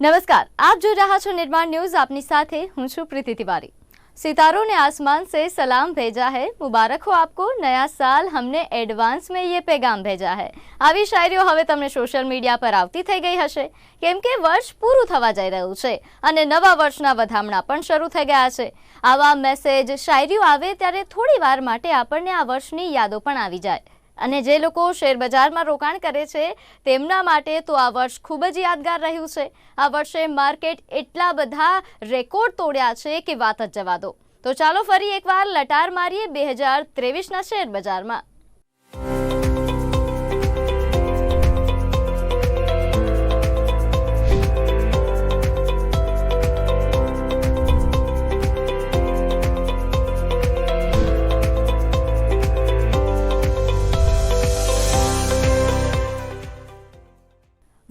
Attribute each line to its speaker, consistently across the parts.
Speaker 1: नमस्कार आप जो रहा છો निर्माण न्यूज आपनी સાથે હું છું प्रीति तिवारी सितारों ने आसमान से सलाम भेजा है मुबारक हो आपको नया साल हमने एडवांस में ये पैगाम भेजा है આવી શાયરીઓ હવે તમને સોશિયલ મીડિયા પર આવતી થઈ ગઈ હશે કેમ કે વર્ષ પૂરું થવા જઈ રહ્યું છે અને નવા વર્ષના વધામણા પણ શરૂ થઈ ગયા છે આવા મેસેજ શાયરીઓ આવે ત્યારે થોડી વાર માટે આપણને આ વર્ષની યાદો પણ આવી જાય અને જે લોકો શેર બજારમાં રોકાણ કરે છે, તેમના માટે તો આ વર્ષ ખૂબ જ યાદગાર રહ્યું છે. આ વર્ષે માર્કેટ એટલા બધા રેકોર્ડ તોડ્યા છે કે વાત જ જવા દો. તો ચાલો ફરી એકવાર લટાર મારીએ બે હજાર ત્રેવીસના શેર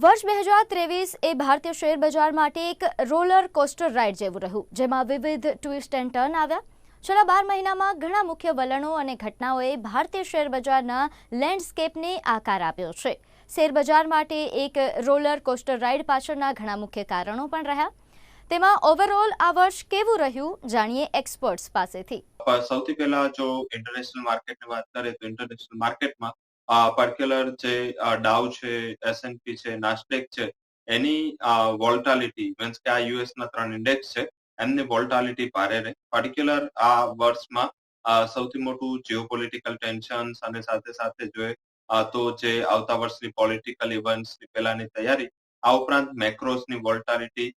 Speaker 1: વર્ષ બે હજાર ત્રેવીસ એ ભારતીય શેર બજાર માટે એક રોલર કોસ્ટર રાઇડ જેવું રહ્યું, જેમાં વિવિધ ટ્વિસ્ટ એન્ડ ટર્ન આવ્યા. છેલ્લા બાર મહિનામાં ઘણા મુખ્ય વલણો અને ઘટનાઓએ ભારતીય શેર બજારના લેન્ડસ્કેપને આકાર આપ્યો છે. શેર બજાર માટે એક રોલર કોસ્ટર રાઇડ પાછળના ઘણા મુખ્ય કારણો પણ રહ્યા. તેમાં ઓવરઓલ આ વર્ષ કેવું રહ્યું જાણીએ એક્સપર્ટ્સ પાસેથી.
Speaker 2: સૌથી પહેલા જો ઇન્ટરનેશનલ માર્કેટની વાત કરીએ તો ઇન્ટરનેશનલ માર્કેટમાં પર્ટિક્યુલર જે ડાવ છે એસએનપી છે નાસ્ટેક છે, એની વોલ્ટાલિટી મીન્સ કે આ યુએસ ત્રણ ઇન્ડેક્સ છે, એમની વોલ્ટાલિટી ભારે રહે. પર્ટિક્યુલર આ વર્ષમાં સૌથી મોટું જીઓપોલિટિકલ ટેન્શન અને સાથે સાથે જોઈએ તો જે આવતા વર્ષની પોલિટિકલ ઇવેન્ટ્સની પહેલાની તૈયારી, આ ઉપરાંત મેક્રોસની વોલ્ટાલિટી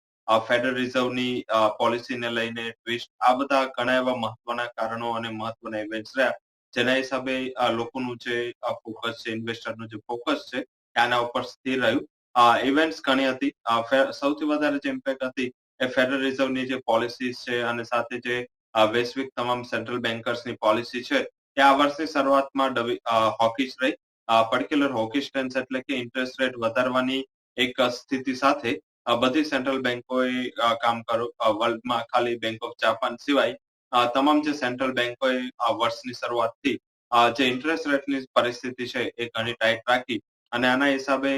Speaker 2: ફેડરલ રિઝર્વની પોલિસીને લઈને ટ્વિસ્ટ આ બધા ઘણા એવા મહત્વના કારણો અને મહત્વના ઇવેન્ટ્સ રહ્યા. જેના હિસાબે આ લોકોનું જે ફોકસ છે ઇન્વેસ્ટરનું જે ફોકસ છે આના ઉપર સ્થિર રહ્યું. ઇવેન્ટ્સ ઘણી હતી. સૌથી વધારે જે ઇમ્પેક્ટ હતી એ ફેડરલ રિઝર્વની જે પોલિસીસ છે અને સાથે જે વૈશ્વિક તમામ સેન્ટ્રલ બેન્કર્સની પોલિસી છે, એ આ વર્ષની શરૂઆતમાં હોકીશ રહી. પર્ટિક્યુલર હોકીશ ટેન્સ એટલે કે ઇન્ટરેસ્ટ રેટ વધારવાની એક સ્થિતિ સાથે બધી સેન્ટ્રલ બેન્કોએ કામ કર્યું વર્લ્ડમાં ખાલી બેંક ઓફ જાપાન સિવાય તમામ જે સેન્ટ્રલ બેન્કોએ આ વર્ષની શરૂઆતથી જે ઇન્ટરેસ્ટ રેટની પરિસ્થિતિ છે, એ ઘણી ટાઈટ રાખી અને આના હિસાબે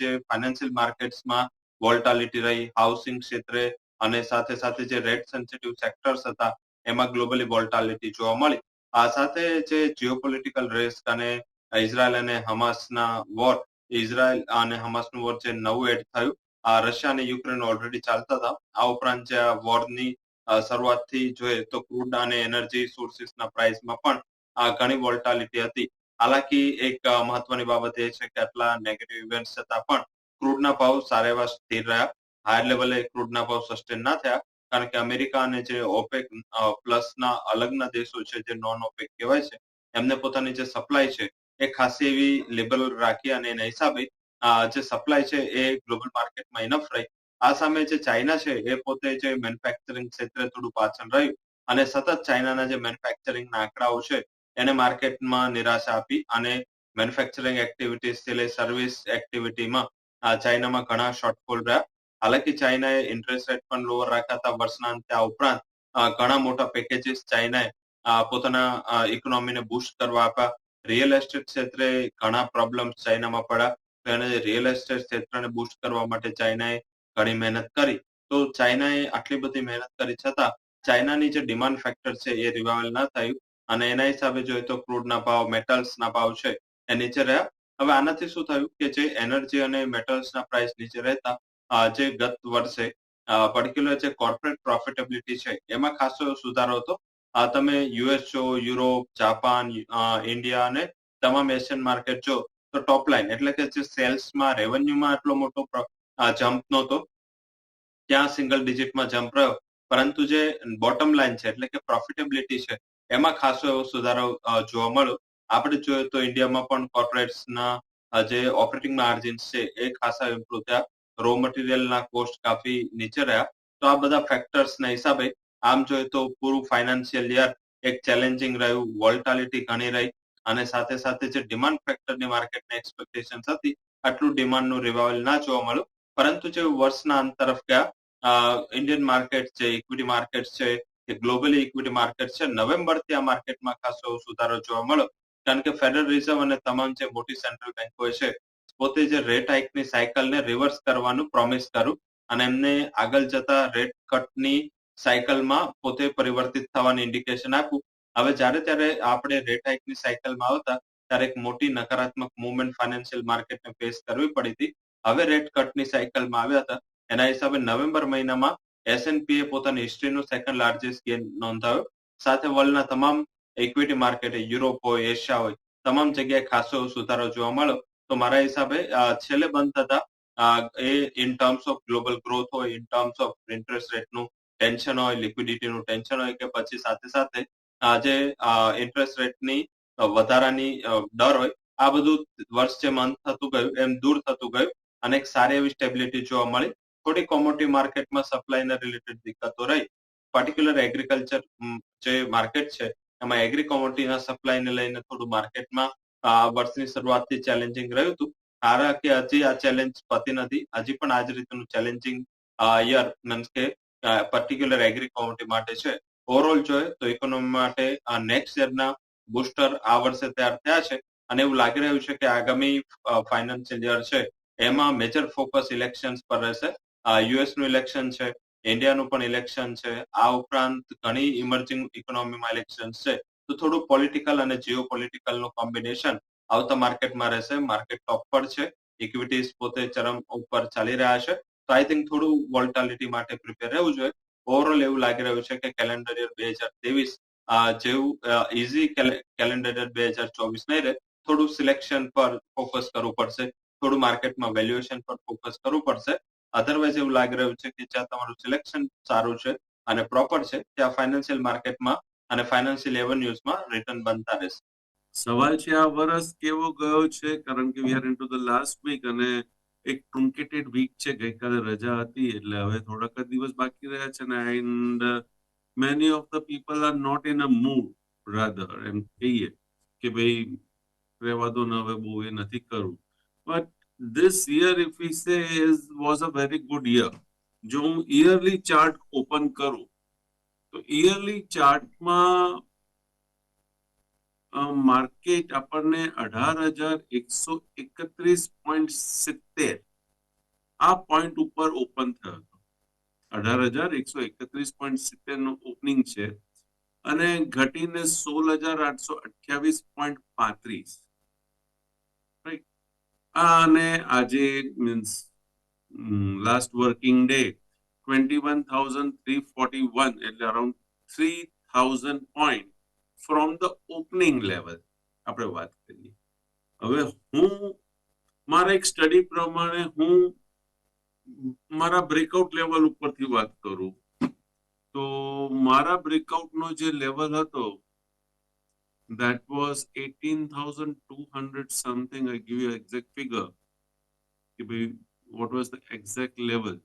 Speaker 2: જે ફાઇનાન્શિયલ માર્કેટ્સમાં વોલ્ટાલિટી રહી હાઉસિંગ ક્ષેત્રે અને સાથે સાથે જે રેટ સેન્સિટિવ સેક્ટર્સ હતા, એમાં ગ્લોબલી વોલ્ટાલિટી જોવા મળી. આ સાથે જે જીઓપોલિટિકલ રિસ્ક અને ઇઝરાયલ અને હમાસના વોર ઇઝરાયલ અને હમાસનું વોર જે નવું એડ થયું, આ રશિયા અને યુક્રેન ઓલરેડી ચાલતા હતા. આ ઉપરાંત જે આ વોરની શરૂઆતથી જોઈએ તો ક્રૂડ અને એનર્જી સોર્સિસના પ્રાઇસમાં પણ ઘણી વોલ્ટાલિટી હતી. હાલાકી એક મહત્વની બાબત એ છે કે આટલા નેગેટિવ ઇવેન્ટ છતાં પણ ક્રૂડના ભાવ સારા એવા સ્થિર રહ્યા. હાયર લેવલે ક્રૂડના ભાવ સસ્ટેન ના થયા. કારણ કે અમેરિકા અને જે ઓપેક પ્લસના અલગના દેશો છે જે નોન ઓપેક કહેવાય છે, એમને પોતાની જે સપ્લાય છે એ ખાસી એવી લેબલ રાખી અને એના હિસાબે જે સપ્લાય છે એ ગ્લોબલ માર્કેટમાં ઇનફ રહી. આ સામે જે ચાઇના છે, એ પોતે જે મેન્યુફેક્ચરિંગ ક્ષેત્રે થોડું પાછળ રહ્યું અને સતત ચાઇનાના જે મેન્યુફેક્ચરિંગના આંકડાઓ છે, એને માર્કેટમાં નિરાશા આપી અને મેન્યુફેક્ચરિંગ એક્ટિવિટીઝથી લઈ સર્વિસ એક્ટિવિટીમાં ચાઇનામાં ઘણા શોર્ટફોલ રહ્યા. હાલાકી ચાઇનાએ ઇન્ટરેસ્ટ રેટ પણ લોઅર રાખ્યા હતા વર્ષના અંતે આ ઉપરાંત ઘણા મોટા પેકેજીસ ચાઇનાએ પોતાના ઇકોનોમીને બુસ્ટ કરવા આપ્યા. રિયલ એસ્ટેટ ક્ષેત્રે ઘણા પ્રોબ્લેમ્સ ચાઇનામાં પડ્યા એને રિયલ એસ્ટેટ ક્ષેત્રને બુસ્ટ કરવા માટે ચાઇનાએ ઘણી મહેનત કરી. તો ચાઇનાએ આટલી બધી મહેનત કરી છતાં ચાઇનાની જે ડિમાન્ડ ફેક્ટર છે એ રિવાઇવલ ના થયું અને એના હિસાબે જોઈએ તો ક્રૂડના ભાવ મેટલ્સના ભાવ છે એ નીચે રહ્યા. હવે આનાથી શું થયું કે જે એનર્જી અને મેટલ્સના પ્રાઇસ નીચે રહેતા જે ગત વર્ષે પર્ટિક્યુલર જે કોર્પોરેટ પ્રોફિટેબિલિટી છે એમાં ખાસો સુધારો હતો. આ તમે યુએસ જો યુરોપ જાપાન ઇન્ડિયા અને તમામ એશિયન માર્કેટ જો, તો ટોપ લાઇન એટલે કે જે સેલ્સમાં રેવન્યુમાં આટલો મોટો જમ્પ નહોતો. ત્યાં સિંગલ ડિજિટમાં જમ્પ રહ્યો. પરંતુ જે બોટમ લાઈન છે, એટલે કે પ્રોફિટેબિલિટી છે, એમાં ખાસો એવો સુધારો જોવા મળ્યો. આપણે જોઈએ તો ઇન્ડિયામાં પણ કોર્પોરેટ્સના જે ઓપરેટિંગ માર્જિન્સ છે, એ ખાસા ઇમ્પ્રુવ થયા. રો મટીરિયલના કોસ્ટ કાફી નીચે રહ્યા. તો આ બધા ફેક્ટર્સના હિસાબે આમ જોઈએ તો પૂરું ફાઇનાન્શિયલ યર એક ચેલેન્જિંગ રહ્યું વોલ્ટાલિટી ઘણી રહી. અને સાથે સાથે જે ડિમાન્ડ ફેક્ટરની માર્કેટની એક્સપેક્ટેશન હતી, આટલું ડિમાન્ડનું રિવાઇવલ ના જોવા મળ્યું. પરંતુ જે વર્ષના અંત તરફ ગયા ઇન્ડિયન માર્કેટ છે ઇક્વિટી માર્કેટ છે કે ગ્લોબલી ઇક્વિટી માર્કેટ છે. નવેમ્બરથી આ માર્કેટમાં ખાસો સુધારો જોવા મળ્યો. કારણ કે ફેડરલ રિઝર્વ અને તમામ જે મોટી સેન્ટ્રલ બેન્કો છે, પોતે જે રેટ હાઇકની સાયકલને રિવર્સ કરવાનું પ્રોમિસ કર્યું અને એમને આગળ જતા રેટ કટની સાયકલમાં પોતે પરિવર્તિત થવાની ઇન્ડિકેશન આપ્યું હવે જ્યારે ત્યારે આપણે રેટ હાઇકની સાયકલમાં આવતા, ત્યારે એક મોટી નકારાત્મક મુવમેન્ટ ફાઇનાન્શિયલ માર્કેટને ફેસ કરવી પડી હતી. હવે રેટ કટની સાયકલમાં આવ્યા હતા. એના હિસાબે નવેમ્બર મહિનામાં એસએનપીએ પોતાની હિસ્ટ્રીનું સેકન્ડ લાર્જેસ્ટ ગેન નોંધાયો સાથે વર્લ્ડના તમામ ઇક્વિટી માર્કેટ યુરોપ હોય એશિયા હોય, તમામ જગ્યાએ ખાસો સુધારો જોવા મળ્યો. તો મારા હિસાબે છેલ્લે બંધ થતા એ in terms of global growth હોય ઇન ટર્મ્સ ઓફ ઇન્ટરેસ્ટ રેટનું ટેન્શન હોય લિક્વિડિટીનું ટેન્શન હોય કે પછી સાથે સાથે જે ઇન્ટરેસ્ટ રેટની વધારાની ડર હોય, આ બધું વર્ષ જે મંથ થતું ગયું, એમ દૂર થતું ગયું. અને એક સારી એવી સ્ટેબિલિટી જોવા મળી. થોડી કોમોડિટી માર્કેટમાં સપ્લાયને રિલેટેડ દિક્કતો રહી. પર્ટિક્યુલર એગ્રીકલ્ચર જે માર્કેટ છે, એમાં એગ્રી કોમોડિટીના સપ્લાયને લઈને થોડું માર્કેટમાં આ વર્ષની શરૂઆતથી ચેલેન્જિંગ રહ્યું હતું. કારણ કે હજી આ ચેલેન્જ પતી નથી. હજી પણ આ જ રીતનું ચેલેન્જિંગ યર મીન્સ કે પર્ટિક્યુલર એગ્રી કોમોડિટી માટે છે. ઓવરઓલ જોઈએ તો ઇકોનોમી માટે નેક્સ્ટ યરના બુસ્ટર આ વર્ષે તૈયાર થયા છે. અને એવું લાગી રહ્યું છે કે આગામી ફાઇનાન્શિયલ યર છે. એમાં મેજર ફોકસ ઇલેક્શન્સ પર રહેશે. યુએસનું ઇલેક્શન છે ઇન્ડિયાનું પણ ઇલેક્શન છે, આ ઉપરાંત ઘણી ઇમર્જિંગ ઇકોનોમીમાં ઇલેક્શન છે. તો થોડું પોલિટિકલ અને જીઓ પોલિટિકલનું કોમ્બિનેશન આવતા માર્કેટમાં રહેશે. માર્કેટ ટોપ પર છે ઇક્વિટીઝ પોતે ચરમ ઉપર ચાલી રહ્યા છે. તો આઈ થિંક થોડું વોલ્ટાલિટી માટે પ્રિપેર રહેવું જોઈએ. ઓવરઓલ એવું લાગી રહ્યું છે કે કેલેન્ડર યર બે હજાર ત્રેવીસ જેવું ઇઝી કેલેન્ડર યર બે હજાર ચોવીસ નહીં રહે. થોડું સિલેક્શન પર ફોકસ કરવું પડશે. થોડું માર્કેટમાં વેલ્યુએશન પર ફોકસ કરવું પડશે. અધરવાઇઝ એવું લાગી રહ્યું છે કે જ્યાં તમારું સિલેક્શન સારું છે અને પ્રોપર છે, ત્યાં ફાઇનાન્શિયલ માર્કેટમાં અને ફાઇનાન્શિયલ એવન્યુઝમાં રિટર્ન બનતા રહેશે.
Speaker 3: સવાલ છે આ વર્ષ કેવો ગયો છે? કારણ કે we are into the last week અને એક ટ્રુન્કેટેડ વીક છે. ગઈકાલે રજા હતી, એટલે હવે થોડાક જ દિવસ બાકી રહ્યા છે ને and many of the people are not in a mood rather એમ કહીએ કે ભાઈ રહેવા દો ને, હવે બહુ એ નથી કરવું. But this year, if we say, is, was a very good year, જો હું યરલી ચાર્ટ ઓપન કરું, તો યરલી ચાર્ટમાં માર્કેટ આપણને અઢાર હજાર એકસો એકત્રીસ પોઈન્ટ સિત્તેર, આ પોઈન્ટ ઉપર ઓપન થયો હતો. અઢાર હજાર એકસો એકત્રીસ પોઈન્ટ સિત્તેરનું ઓપનિંગ છે, અને ઘટીને સોળ હજાર આઠસો અઠ્યાવીસ પોઈન્ટ પાંત્રીસ. અને આજે means last working day twenty one thousand three forty one એટલે around three thousand point from the opening level આપણે વાત કરીએ. હવે હું, મારા એક સ્ટડી પ્રમાણે હું મારા બ્રેકઆઉટ લેવલ ઉપરથી વાત કરું. તો મારા બ્રેકઆઉટ નો જે લેવલ હતો that was 18,200 something. I give you exact figure. કે ભાઈ what was the exact level?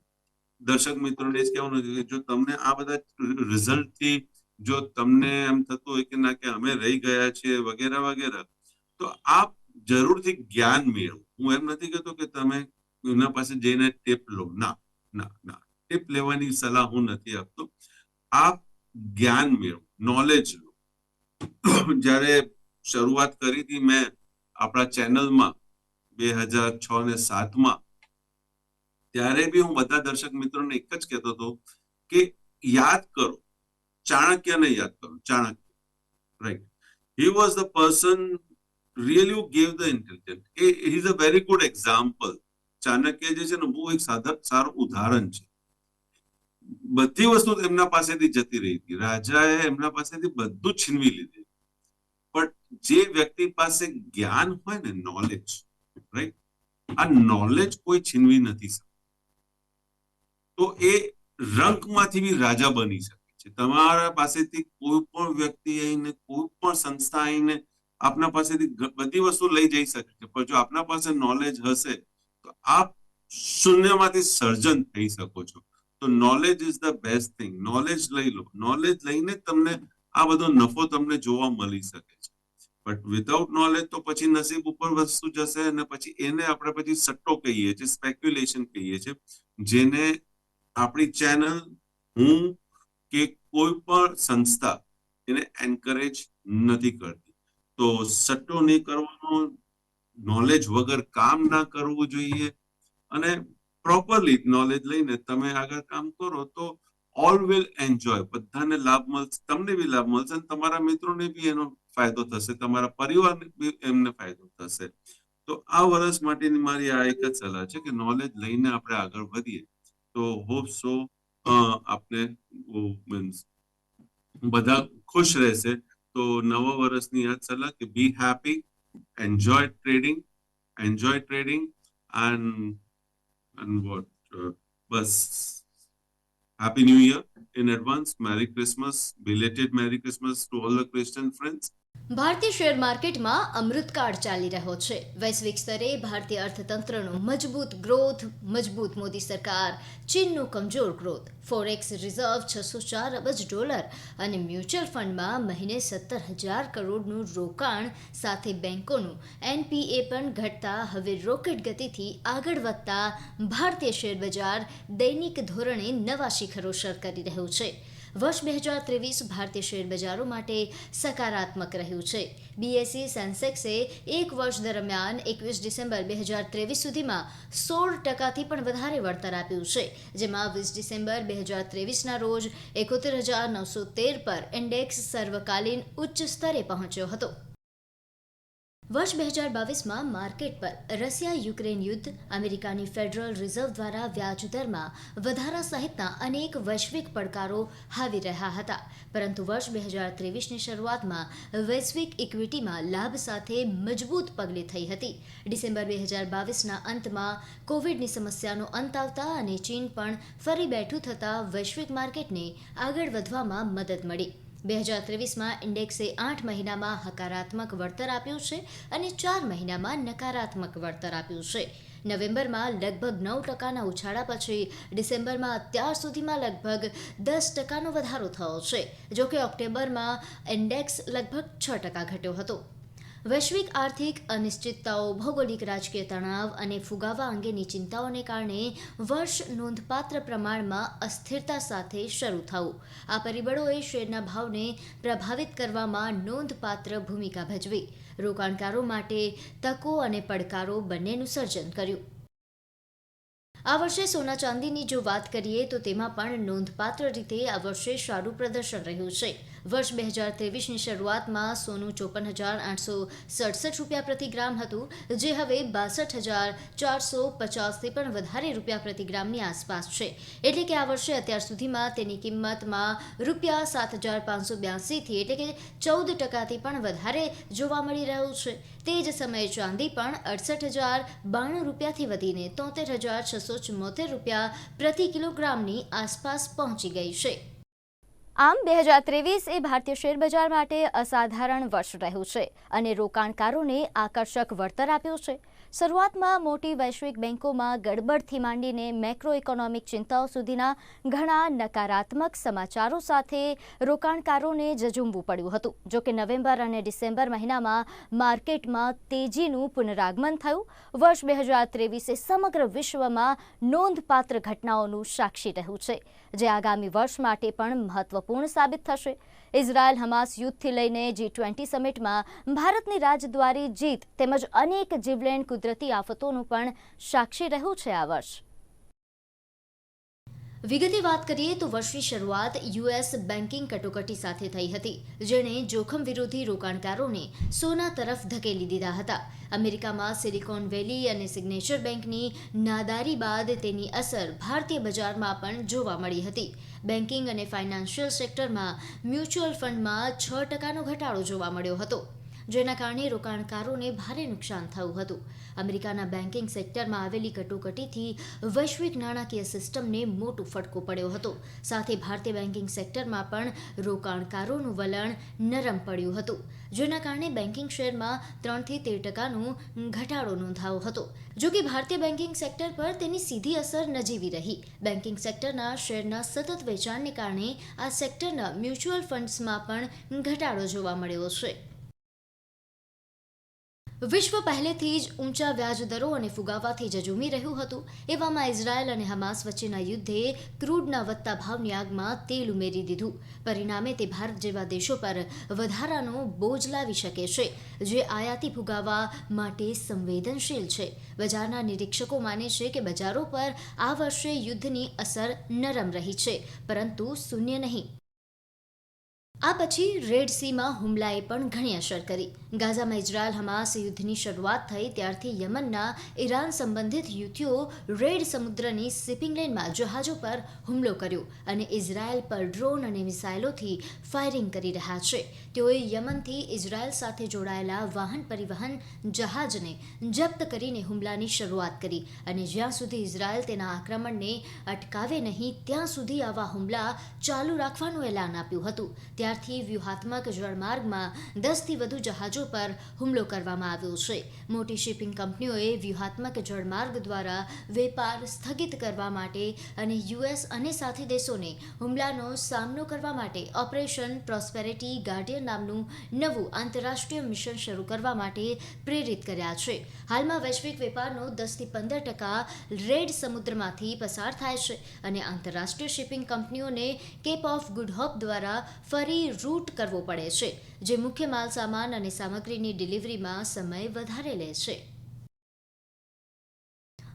Speaker 3: દર્શક મિત્રોને જ કહેવાનું છે કે જો તમને આ બધા રિઝલ્ટથી જો તમને એમ થતું હોય કે ના કે અમે રહી ગયા છીએ વગેરે વગેરે તો આપ જરૂરથી જ્ઞાન મેળવો હું એમ નથી કહેતો કે તમે એના પાસે જઈને ટેપ લો ના ના ના ટેપ લેવાની સલાહ હું નથી આપતો આપ જ્ઞાન મેળવો નોલેજ લો જ્યારે શરૂઆત કરી હતી મેં આપણા ચેનલમાં બે હજાર છ ને સાતમાં, ત્યારે બી હું બધા દર્શક મિત્રોને એક જ કહેતો હતો કે યાદ કરો, ચાણક્યને યાદ કરો, Chanakya right he was the person really gave the intelligent a is a very good example Chanakya જે છે ને બહુ એક સાધક સારું ઉદાહરણ છે. બધી વસ્તુ એમના પાસેથી જતી રહી હતી. રાજાએ એમના પાસેથી બધું છીનવી લીધું. પણ જે વ્યક્તિ પાસે જ્ઞાન હોય ને નોલેજ રાઈટ આ નોલેજ કોઈ છીનવી નથી તો એ રંકમાંથી બી રાજા બની શકે છે. તમારા પાસેથી કોઈ પણ વ્યક્તિ આવીને, કોઈ પણ સંસ્થા આવીને આપના પાસેથી બધી વસ્તુ લઈ જઈ શકે છે. પણ જો આપના પાસે નોલેજ હશે, તો આપ શૂન્યમાંથી સર્જન થઈ શકો છો. તો knowledge is the best thing knowledge લઈ લો. નોલેજ લઈને તમને આ બધો નફો તમને જોવા મળી શકે છે. બટ વિધાઉટ નોલેજ તો પછી નસીબ ઉપર વસ્તુ જશે અને પછી એને આપણે પછી સટ્ટો કહીએ છીએ સ્પેક્યુલેશન કહીએ છીએ, જેને આપણી ચેનલ હું કે કોઈ પણ સંસ્થા એને એન્કરેજ નથી કરતી. તો સટ્ટો નહીં કરવાનો નોલેજ વગર કામ ના કરવું જોઈએ અને પ્રોપરલી નોલેજ લઈને તમે આગળ કામ કરો તો ઓલ વિલ એન્જોય બધાને લાભ મળશે, તમને બી લાભ મળશે અને તમારા મિત્રોને બી એનો ફાયદો થશે, તમારા પરિવારને બી એમને ફાયદો થશે. તો આ વર્ષ માટેની મારી આ એક જ સલાહ છે કે નોલેજ લઈને આપણે આગળ વધીએ. તો હોપ સો આપણે મીન્સ બધા ખુશ રહેશે. તો નવા વર્ષની આ સલાહ કે be happy enjoy trading enjoy trading and and what uh, was Happy New Year in advance. Merry Christmas. Belated Merry Christmas to all the Christian friends.
Speaker 1: ભારતીય શેર માર્કેટમાં અમૃતકાળ ચાલી રહ્યો છે. વૈશ્વિક સ્તરે ભારતીય અર્થતંત્રનો મજબૂત ગ્રોથ મજબૂત મોદી સરકાર, ચીનનો કમજોર ગ્રોથ ફોરેક્સ રિઝર્વ છસો ચાર અબજ ડોલર અને મ્યુચ્યુઅલ ફંડમાં મહિને સત્તર હજાર કરોડનું રોકાણ સાથે બેન્કોનું એનપીએ પણ ઘટતા હવે રોકેટ ગતિથી આગળ વધતા ભારતીય શેર બજાર દૈનિક ધોરણે નવા શિખરો સર કરી રહ્યું છે. વર્ષ બે હજાર ત્રેવીસ ભારતીય શેર બજારો માટે સકારાત્મક રહ્યું છે. બીએસસી સેન્સેક્સે એક વર્ષ દરમિયાન એકવીસ ડિસેમ્બર બે હજાર ત્રેવીસ સુધીમાં સોળ ટકાથી પણ વધારે વળતર આપ્યું છે. જેમાં વીસ ડિસેમ્બર બે હજાર ત્રેવીસના રોજ એકોતેર હજાર નવસો તેર પર ઇન્ડેક્સ સર્વકાલીન ઉચ્ચ સ્તરે પહોંચ્યો હતો. વર્ષ બે હજાર બાવીસમાં માર્કેટ પર રશિયા યુક્રેન યુદ્ધ અમેરિકાની ફેડરલ રિઝર્વ દ્વારા વ્યાજદરમાં વધારા સહિતના અનેક વૈશ્વિક પડકારો હાવી રહ્યા હતા. પરંતુ વર્ષ બે હજાર ત્રેવીસની શરૂઆતમાં વૈશ્વિક ઇક્વિટીમાં લાભ સાથે મજબૂત પગલે થઈ હતી. ડિસેમ્બર બે હજાર બાવીસના અંતમાં કોવિડની સમસ્યાનો અંત આવતા અને ચીન પણ ફરી બેઠું થતાં વૈશ્વિક માર્કેટને આગળ વધવામાં મદદ મળી. બે હજાર ત્રેવીસમાં ઇન્ડેક્સે આઠ મહિનામાં હકારાત્મક વળતર આપ્યું છે અને ચાર મહિનામાં નકારાત્મક વળતર આપ્યું છે. નવેમ્બરમાં લગભગ નવ ટકાના ઉછાળા પછી ડિસેમ્બરમાં અત્યાર સુધીમાં લગભગ દસ ટકાનો વધારો થયો છે, જોકે ઓક્ટોબરમાં ઇન્ડેક્સ લગભગ છ ટકા ઘટ્યો હતો. વૈશ્વિક આર્થિક અનિશ્ચિતતાઓ, ભૌગોલિક રાજકીય તણાવ અને ફુગાવા અંગેની ચિંતાઓને કારણે વર્ષ નોંધપાત્ર પ્રમાણમાં અસ્થિરતા સાથે શરૂ થવું આ પરિબળોએ શેરના ભાવને પ્રભાવિત કરવામાં નોંધપાત્ર ભૂમિકા ભજવી, રોકાણકારો માટે તકો અને પડકારો બંનેનું સર્જન કર્યું. આ વર્ષે સોના ચાંદીની જો વાત કરીએ તો તેમાં પણ નોંધપાત્ર રીતે આ વર્ષે સારું પ્રદર્શન રહ્યું છે. વર્ષ બે હજાર ત્રેવીસની શરૂઆતમાં સોનું ચોપન હજાર આઠસો સડસઠ રૂપિયા પ્રતિ ગ્રામ હતું, જે હવે બાસઠ હજાર ચારસો પચાસથી પણ વધારે રૂપિયા પ્રતિ ગ્રામની આસપાસ છે. એટલે કે આ વર્ષે અત્યાર સુધીમાં તેની કિંમતમાં રૂપિયા સાત હજાર પાંચસો બ્યાસીથી એટલે કે ચૌદ ટકાથી પણ વધારે જોવા મળી રહ્યું છે. તે જ સમયે ચાંદી પણ અડસઠ હજાર બાણું રૂપિયાથી વધીને તોતેર હજાર છસો ચુમ્મોતેર રૂપિયા પ્રતિ કિલોગ્રામની આસપાસ પહોંચી ગઈ છે. આમ, બે હજાર ત્રેવીસ એ ભારતીય શેર બજાર માટે અસાધારણ વર્ષ રહ્યું છે અને રોકાણકારોને આકર્ષક વળતર આપ્યું છે. શરૂઆતમાં મોટી વૈશ્વિક બેન્કોમાં ગડબડથી માંડીને મેક્રો ઇકોનોમિક ચિંતાઓ સુધીના ઘણા નકારાત્મક સમાચારો સાથે રોકાણકારોને જજુમવું પડ્યું હતું. જો કે નવેમ્બર અને ડિસેમ્બર મહિનામાં માર્કેટમાં તેજીનું પુનરાગમન થયું. વર્ષ બે હજાર ત્રેવીસે સમગ્ર વિશ્વમાં નોંધપાત્ર ઘટનાઓનું સાક્ષી રહ્યું છે, જે આગામી વર્ષ માટે પણ મહત્વપૂર્ણ સાબિત થશે. ઇઝરાયલ હમાસ યુદ્ધથી લઈને જી ટ્વેન્ટી સમિટમાં ભારતની રાજદ્વારી જીત તેમજ અનેક જીવલેણ કુદરતી આફતોનું પણ સાક્ષી રહ્યું છે આ વર્ષ. વિગતે વાત કરીએ તો વર્ષની શરૂઆત યુએસ બેન્કિંગ કટોકટી સાથે થઈ હતી, જેણે જોખમ વિરોધી રોકાણકારોને સોના તરફ ધકેલી દીધા હતા. અમેરિકામાં સિલિકોન વેલી અને સિગ્નેચર બેંકની નાદારી બાદ તેની અસર ભારતીય બજારમાં પણ જોવા મળી હતી. બેન્કિંગ અને ફાઇનાન્શિયલ સેક્ટરમાં મ્યુચ્યુઅલ ફંડમાં છ ટકાનો ઘટાડો જોવા મળ્યો હતો. જેના કારણે રોકાણકારોને ભારે નુકસાન થયું હતું. અમેરિકાના બેન્કિંગ સેક્ટરમાં આવેલી કટોકટીથી વૈશ્વિક નાણાકીય સિસ્ટમને મોટો ફટકો પડ્યો હતો. સાથે ભારતીય બેન્કિંગ સેક્ટરમાં પણ રોકાણકારોનું વલણ નરમ પડ્યું હતું, જેના કારણે બેન્કિંગ શેરમાં ત્રણથી તેર ટકાનો ઘટાડો નોંધાયો હતો. જોકે ભારતીય બેન્કિંગ સેક્ટર પર તેની સીધી અસર નજીવી રહી. બેન્કિંગ સેક્ટરના શેરના સતત વેચાણને કારણે આ સેક્ટરના મ્યુચ્યુઅલ ફંડ્સમાં પણ ઘટાડો જોવા મળ્યો છે. વિશ્વ પહેલેથી જ ઊંચા વ્યાજ દરો અને ફુગાવાથી જજુમી રહ્યું હતું. એવામાં ઇઝરાયલ અને હમાસ વચ્ચેના યુદ્ધે ક્રૂડના વધતા ભાવની આગમાં તેલ ઉમેરી દીધું. પરિણામે તે ભારત જેવા દેશો પર વધારાનો બોજ લાવી શકે છે, જે આયાતી ફુગાવા માટે સંવેદનશીલ છે. બજારના નિરીક્ષકો માને છે કે બજારો પર આ વર્ષે યુદ્ધની અસર નરમ રહી છે, પરંતુ શૂન્ય નહીં. આ પછી રેડ સીમાં હુમલાએ પણ ઘણી અસર કરી. ગાઝામાં ઇઝરાયલ હમાસ યુદ્ધની શરૂઆત થઈ ત્યારથી યમનના ઈરાન સંબંધિત યુથીઓ રેડ સમુદ્રની શિપિંગ લેનમાં જહાજો પર હુમલો કર્યો અને ઇઝરાયલ પર ડ્રોન અને મિસાઇલોથી ફાયરિંગ કરી રહ્યા છે. તેઓએ યમનથી ઇઝરાયલ સાથે જોડાયેલા વાહન પરિવહન જહાજને જપ્ત કરીને હુમલાની શરૂઆત કરી અને જ્યાં સુધી ઇઝરાયલ તેના આક્રમણને અટકાવે નહીં, ત્યાં સુધી આવા હુમલા ચાલુ રાખવાનું એલાન આપ્યું હતું. ત્યારથી વ્યૂહાત્મક જળમાર્ગમાં દસથી વધુ જહાજો પર હુમલો કરવામાં આવ્યો છે. મોટી શિપિંગ કંપનીઓએ વ્યૂહાત્મક જળમાર્ગ દ્વારા વેપાર સ્થગિત કરવા માટે અને યુએસ અને સાથી દેશોને હુમલાનો સામનો કરવા માટે ઓપરેશન પ્રોસ્પેરિટી ગાર્ડિયન નામનું નવું આંતરરાષ્ટ્રીય મિશન શરૂ કરવા માટે પ્રેરિત કર્યા છે. હાલમાં વૈશ્વિક વેપારનો દસથી પંદર ટકા રેડ સમુદ્રમાંથી પસાર થાય છે અને આંતરરાષ્ટ્રીય શિપિંગ કંપનીઓને કેપ ઓફ ગુડ હોપ દ્વારા ફરી રૂટ કરવો પડે છે, જે મુખ્ય માલ સામાન અને સામગ્રીની ડિલિવરીમાં સમય વધારે લે છે.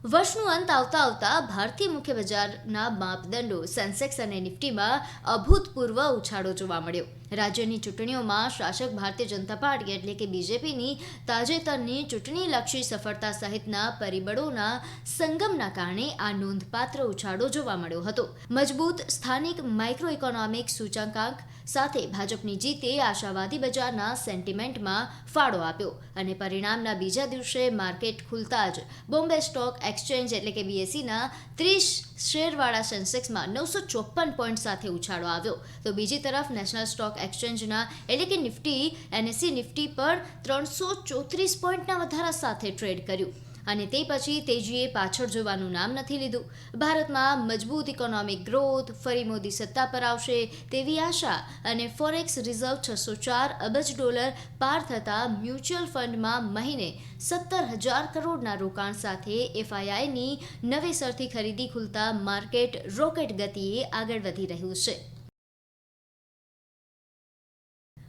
Speaker 1: વર્ષનું અંત આવતા આવતા ભારતીય મુખ્ય બજારના માપદંડો, સેન્સેક્સ અને નિફ્ટીમાં અભૂતપૂર્વ ઉછાળો જોવા મળ્યો. રાજ્યની ચૂંટણીઓમાં શાસક ભારતીય જનતા પાર્ટી એટલે કે બીજેપીની તાજેતરની ચૂંટણીલક્ષી સફળતા સહિતના પરિબળોના સંગમના કારણે આ નોંધપાત્ર ઉછાળો જોવા મળ્યો હતો. મજબૂત સ્થાનિક માઇક્રો ઇકોનોમિક સૂચકાંક સાથે ભાજપની જીતે આશાવાદી બજારના સેન્ટિમેન્ટમાં ફાળો આપ્યો અને પરિણામના બીજા દિવસે માર્કેટ ખુલતા જ બોમ્બે સ્ટોક એક્સચેન્જ એટલે કે બીએસસીના ત્રીસ શેરવાળા સેન્સેક્સમાં નવસો ચોપન પોઈન્ટ સાથે ઉછાળો આવ્યો. તો બીજી તરફ નેશનલ સ્ટોક એક્સચેન્જના એટલે કે નિફ્ટી એનએસસી નિફ્ટી પર ત્રણસો ચોત્રીસ પોઈન્ટના વધારા સાથે ટ્રેડ કર્યું. અને તે પછી તેજીએ પાછળ જોવાનું નામ નથી લીધું. ભારતમાં મજબૂત ઇકોનોમિક ગ્રોથ ફરી મોદી સત્તા પર આવશે તેવી આશા અને ફોરેક્સ રિઝર્વ છસો ચાર અબજ ડોલર પાર થતાં મ્યુચ્યુઅલ ફંડમાં મહિને સત્તર હજાર કરોડના રોકાણ સાથે એફઆઈઆઈની નવેસરથી ખરીદી ખુલતા માર્કેટ રોકેટ ગતિએ આગળ વધી રહ્યું છે.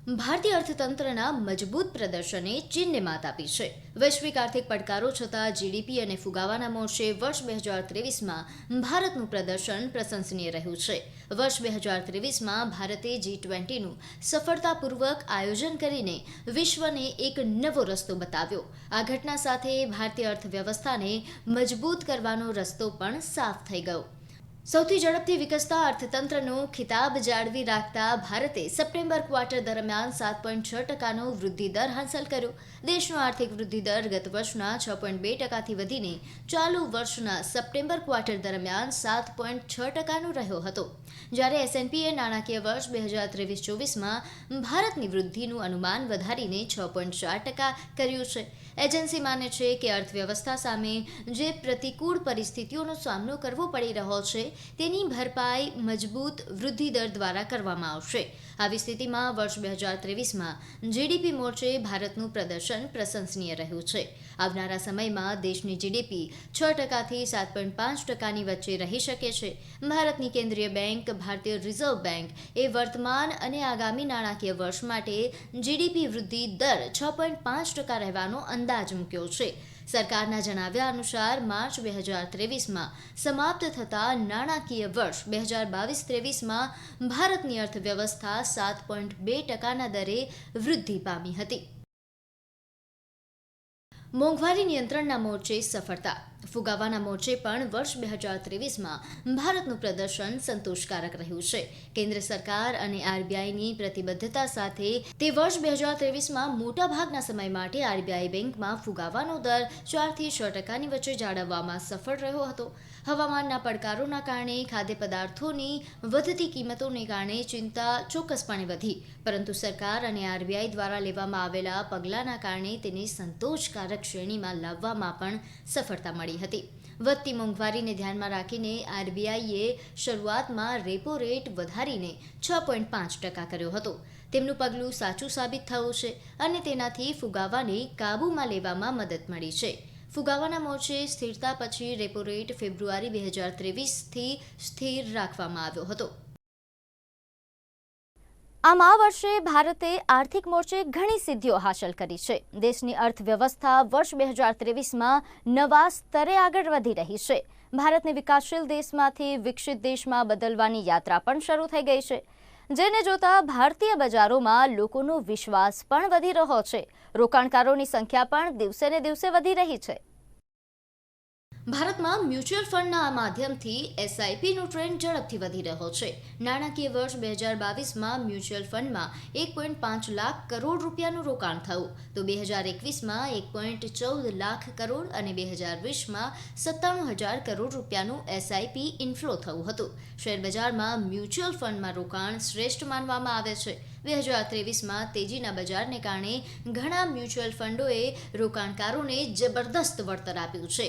Speaker 1: ભારતીય અર્થતંત્રના મજબૂત પ્રદર્શને ચીનને માત આપી છે. વૈશ્વિક આર્થિક પડકારો છતાં જીડીપી અને ફુગાવાના મોરચે વર્ષ બે હજાર ત્રેવીસમાં ભારતનું પ્રદર્શન પ્રશંસનીય રહ્યું છે. વર્ષ બે હજાર ત્રેવીસમાં ભારતે જી ટ્વેન્ટીનું સફળતાપૂર્વક આયોજન કરીને વિશ્વને એક નવો રસ્તો બતાવ્યો. આ ઘટના સાથે ભારતીય અર્થવ્યવસ્થાને મજબૂત કરવાનો રસ્તો પણ સાફ થઈ ગયો. સૌથી ઝડપથી વિકસતા અર્થતંત્રનો ખિતાબ જાળવી રાખતા ભારતે સપ્ટેમ્બર ક્વાર્ટર દરમિયાન સાત પોઈન્ટ છ ટકાનો વૃદ્ધિ દર હાંસલ કર્યો. દેશનો આર્થિક વૃદ્ધિ દર ગત વર્ષના છ પોઈન્ટ બે ટકાથી વધીને ચાલુ વર્ષના સપ્ટેમ્બર ક્વાર્ટર દરમિયાન સાત પોઈન્ટ છ ટકાનો રહ્યો હતો. જ્યારે એસએનપીએ નાણાકીય વર્ષ બે હજાર ત્રેવીસ ચોવીસમાં ભારતની વૃદ્ધિનું અનુમાન વધારીને છ પોઈન્ટ ચાર ટકા કર્યું છે. એજન્સી માને છે કે અર્થવ્યવસ્થા સામે જે પ્રતિકૂળ પરિસ્થિતિઓનો સામનો કરવો પડી રહ્યો છે તેની ભરપાઈ મજબૂત વૃદ્ધિ દર દ્વારા કરવામાં આવશે. આવી સ્થિતિમાં વર્ષ બે હજાર ત્રેવીસમાં જીડીપી મોરચે ભારતનું પ્રદર્શન પ્રશંસનીય રહ્યું છે. આવનારા સમયમાં દેશની જીડીપી છ ટકાથી સાત પોઈન્ટ પાંચ ટકાની વચ્ચે રહી શકે છે. ભારતની કેન્દ્રીય બેંક, ભારતીય રિઝર્વ બેંક એ વર્તમાન અને આગામી નાણાકીય વર્ષ માટે જીડીપી વૃદ્ધિ દર છ પોઈન્ટ પાંચ ટકા રહેવાનો અંદાજ મૂક્યો છે. સરકારના જણાવ્યા અનુસાર માર્ચ બે હજાર ત્રેવીસમાં સમાપ્ત થતા નાણાકીય વર્ષ બે હજાર બાવીસ ત્રેવીસમાં ભારતની અર્થવ્યવસ્થા સાત પોઈન્ટ બે ટકાના દરે વૃદ્ધિ પામી હતી. મોંઘવારી નિયંત્રણના મોરચે સફળતા. ફુગાવાના મોરચે પણ વર્ષ બે હજાર ત્રેવીસમાં ભારતનું પ્રદર્શન સંતોષકારક રહ્યું છે. કેન્દ્ર સરકાર અને આરબીઆઈની પ્રતિબદ્ધતા સાથે તે વર્ષ બે હજાર ત્રેવીસમાં મોટાભાગના સમય માટે આરબીઆઈ બેંકમાં ફુગાવાનો દર ચારથી છ ટકાની વચ્ચે જાળવવામાં સફળ રહ્યો હતો. હવામાનના પડકારોના કારણે ખાદ્ય પદાર્થોની વધતી કિંમતોને કારણે ચિંતા ચોક્કસપણે વધી. પરંતુ સરકાર અને આરબીઆઈ દ્વારા લેવામાં આવેલા પગલાંના કારણે તેને સંતોષકારક શ્રેણીમાં લાવવામાં પણ સફળતા મળી હતી. વધતી મોંઘવારીને ધ્યાનમાં રાખીને આરબીઆઈએ શરૂઆતમાં રેપો રેટ વધારીને છ પોઈન્ટ પાંચ ટકા કર્યો હતો. તેમનું પગલું સાચું સાબિત થયું છે અને તેનાથી ફુગાવાને કાબૂમાં લેવામાં મદદ મળી છે. ફુગાવાના મોરચે સ્થિરતા પછી રેપો રેટ ફેબ્રુઆરી બે હજાર ત્રેવીસથી સ્થિર રાખવામાં આવ્યો હતો. આમ આ વર્ષે ભારતે આર્થિક મોરચે ઘણી સિદ્ધિઓ હાંસલ કરી છે. દેશની અર્થવ્યવસ્થા વર્ષ બે હજાર ત્રેવીસમાં નવા સ્તરે આગળ વધી રહી છે. ભારતને વિકાસશીલ દેશમાંથી વિકસિત દેશમાં બદલવાની યાત્રા પણ શરૂ થઈ ગઈ છે. જેને જોતા ભારતીય બજારોમાં લોકોનો વિશ્વાસ પણ વધી રહ્યો છે. રોકાણકારોની સંખ્યા પણ દિવસે ને દિવસે વધી રહી છે. ભારતમાં મ્યુચ્યુઅલ ફંડના માધ્યમથી એસઆઈપીનું ટ્રેન્ડ ઝડપથી વધી રહ્યો છે. નાણાકીય વર્ષ બે હજાર બાવીસમાં મ્યુચ્યુઅલ ફંડમાં એક પોઈન્ટ પાંચ લાખ કરોડ રૂપિયાનું રોકાણ થયું. તો બે હજાર એકવીસમાં એક પોઈન્ટ ચૌદ લાખ કરોડ અને બે હજાર વીસમાં સત્તાણું હજાર કરોડ રૂપિયાનું એસઆઈપી ઇન્ફ્લો થયું હતું. શેરબજારમાં મ્યુચ્યુઅલ ફંડમાં રોકાણ શ્રેષ્ઠ માનવામાં આવે છે. બે હજાર ત્રેવીસમાં તેજીના બજારને કારણે ઘણા મ્યુચ્યુઅલ ફંડોએ રોકાણકારોને જબરદસ્ત વળતર આપ્યું છે.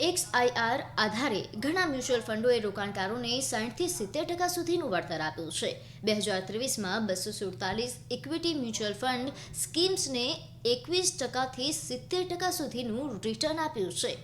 Speaker 1: એક્સઆઈઆર આધારે ઘણા મ્યુચ્યુઅલ ફંડોએ રોકાણકારોને સાઠથી સિત્તેર ટકા સુધીનું વળતર આપ્યું છે. બે હજાર ત્રેવીસમાં બસો સુડતાલીસ ઇક્વિટી મ્યુચ્યુઅલ ફંડ સ્કીમ્સને એકવીસ ટકાથી સિત્તેર ટકા સુધીનું રિટર્ન આપ્યું છે.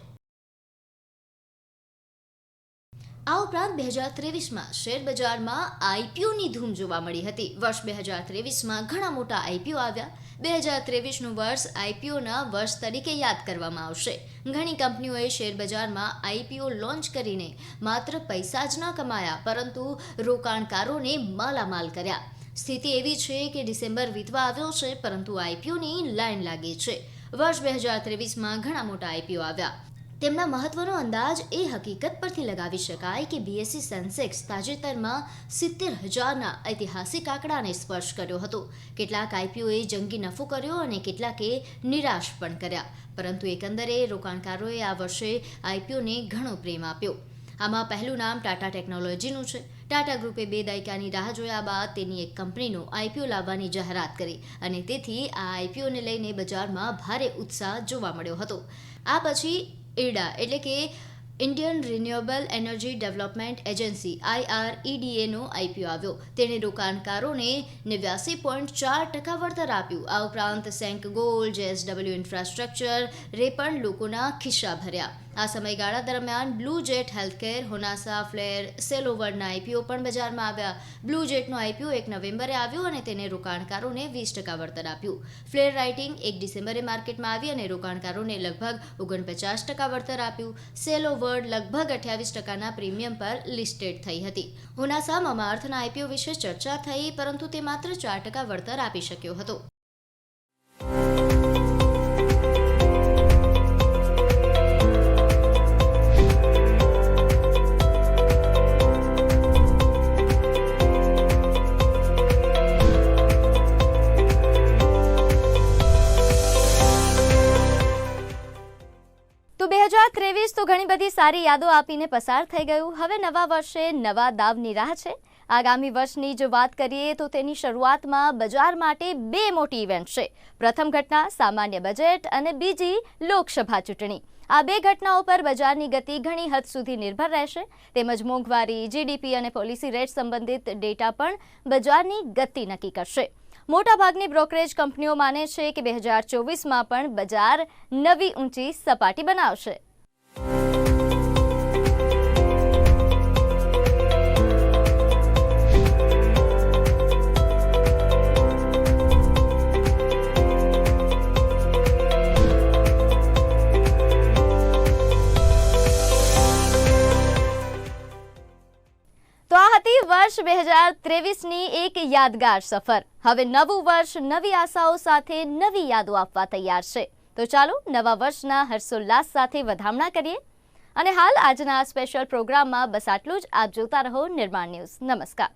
Speaker 1: આ ઉપરાંત બે હજાર ત્રેવીસમાં શેર બજારમાં આઈપીઓની ધૂમ જોવા મળી હતી. વર્ષ બે હજાર ત્રેવીસમાં ઘણા મોટા આઈપીઓ આવ્યા. બે હજાર ત્રેવીસનું વર્ષ આઈપીઓના વર્ષ તરીકે યાદ કરવામાં આવશે. ઘણી કંપનીઓએ શેર બજારમાં આઈપીઓ લોન્ચ કરીને માત્ર પૈસા જ ન કમાયા, પરંતુ રોકાણકારોને માલામાલ કર્યા. સ્થિતિ એવી છે કે ડિસેમ્બર વીતવા આવ્યો છે, પરંતુ આઈપીઓની લાઈન લાગી છે. વર્ષ બે હજાર ત્રેવીસમાં ઘણા મોટા આઈપીઓ આવ્યા. તેમના મહત્વનો અંદાજ એ હકીકત પરથી લગાવી શકાય કે બીએસસી સેન્સેક્સ તાજેતરમાં સિત્તેર હજારના ઐતિહાસિક આંકડાને સ્પર્શ કર્યો હતો. કેટલાક આઈપીઓએ જંગી નફો કર્યો અને કેટલાકે નિરાશ પણ કર્યા. પરંતુ એકંદરે રોકાણકારોએ આ વર્ષે આઈપીઓને ઘણો પ્રેમ આપ્યો. આમાં પહેલું નામ ટાટા ટેકનોલોજીનું છે. ટાટા ગ્રુપે બે દાયકાની રાહ જોયા બાદ તેની એક કંપનીનો આઈપીઓ લાવવાની જાહેરાત કરી અને તેથી આ આઈપીઓને લઈને બજારમાં ભારે ઉત્સાહ જોવા મળ્યો હતો. આ પછી ઇરડા એટલે કે Indian renewable energy development agency આઈઆરઈડીએનો IPO આવ્યો. તેણે રોકાણકારોને નેવ્યાસી પોઈન્ટ ચાર ટકા વળતર આપ્યું. આ ઉપરાંત સેન્ક ગોલ્ડ જેએસડબલ્યુ ઇન્ફ્રાસ્ટ્રક્ચર રે પણ લોકોના ખિસ્સા ભર્યા. આ સમયગાળા દરમિયાન Blue Jet Healthcare, Honasa, Flair, સેલોવરના IPO પણ બજારમાં આવ્યા. બ્લુ જેટનો આઈપીઓ એક નવેમ્બરે આવ્યો અને તેને રોકાણકારોને વીસ ટકા વળતર આપ્યું. ફ્લેર રાઇટિંગ એક ડિસેમ્બરે માર્કેટમાં આવી અને રોકાણકારોને લગભગ ઓગણપચાસ ટકા વળતર આપ્યું. સેલો વર્ડ લગભગ અઠ્યાવીસ ટકાના પ્રીમિયમ પર લિસ્ટેડ થઈ હતી. હોનાસા મમાઅર્થના આઈપીઓ વિશે ચર્ચા થઈ, પરંતુ તે માત્ર ચાર ટકા વળતર આપી શક્યો હતો. સારી યાદો આપીને પસાર થઈ ગયું. હવે નવા વર્ષે નવા દાવની રાહ છે. આગામી વર્ષની જો વાત કરીએ તો તેની શરૂઆતમાં બજાર માટે બે મોટી ઇવેન્ટ છે. પ્રથમ ઘટના સામાન્ય બજેટ અને બીજી લોકસભા ચૂંટણી. આ બે ઘટનાઓ પર બજારની ગતિ ઘણી હદ સુધી નિર્ભર રહેશે. તેમજ મોંઘવારી જીડીપી અને પોલિસી રેટ સંબંધિત ડેટા પણ બજારની ગતિ નક્કી કરશે. મોટાભાગની બ્રોકરેજ કંપનીઓ માને છે કે બે હજાર ચોવીસમાં પણ બજાર નવી ઊંચી સપાટી બનાવશે. હજાર ત્રેવીસની એક યાદગાર સફર. હવે નવું વર્ષ, નવી આશાઓ સાથે નવી યાદો આપવા તૈયાર છે. તો ચાલો નવા વર્ષના હર્ષોલ્લાસ સાથે વધામણા કરીએ. અને હાલ આજના સ્પેશિયલ પ્રોગ્રામમાં બસ આટલું જ. આપ જોતા રહો નિર્માણ ન્યૂઝ. નમસ્કાર.